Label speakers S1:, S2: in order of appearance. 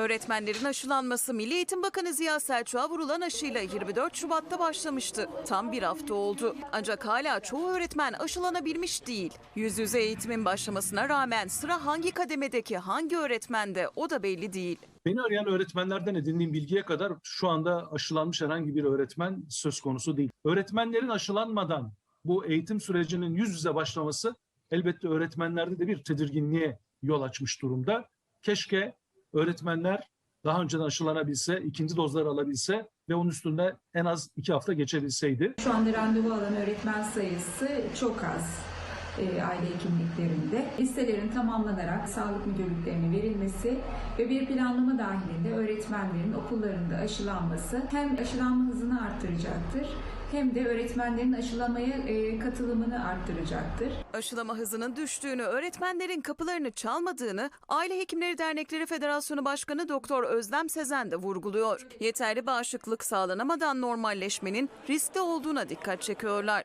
S1: Öğretmenlerin aşılanması Milli Eğitim Bakanı Ziya Selçuk'a vurulan aşıyla 24 Şubat'ta başlamıştı. Tam bir hafta oldu. Ancak hala çoğu öğretmen aşılanabilmiş değil. Yüz yüze eğitimin başlamasına rağmen sıra hangi kademedeki hangi öğretmende o da belli değil.
S2: Beni arayan öğretmenlerden edindiğim bilgiye kadar şu anda aşılanmış herhangi bir öğretmen söz konusu değil. Öğretmenlerin aşılanmadan bu eğitim sürecinin yüz yüze başlaması elbette öğretmenlerde de bir tedirginliğe yol açmış durumda. Keşke öğretmenler daha önceden aşılanabilse, ikinci dozları alabilse ve onun üstünde en az iki hafta geçebilseydi.
S3: Şu anda randevu alan öğretmen sayısı çok az e, aile hekimliklerinde. Listelerin tamamlanarak sağlık müdürlüklerine verilmesi ve bir planlama dahilinde öğretmenlerin okullarında aşılanması hem aşılanma hızını arttıracaktır hem de öğretmenlerin aşılamaya e, katılımını arttıracaktır.
S1: Aşılama hızının düştüğünü, öğretmenlerin kapılarını çalmadığını Aile Hekimleri Dernekleri Federasyonu Başkanı Doktor Özlem Sezen de vurguluyor. Yeterli bağışıklık sağlanamadan normalleşmenin riskli olduğuna dikkat çekiyorlar.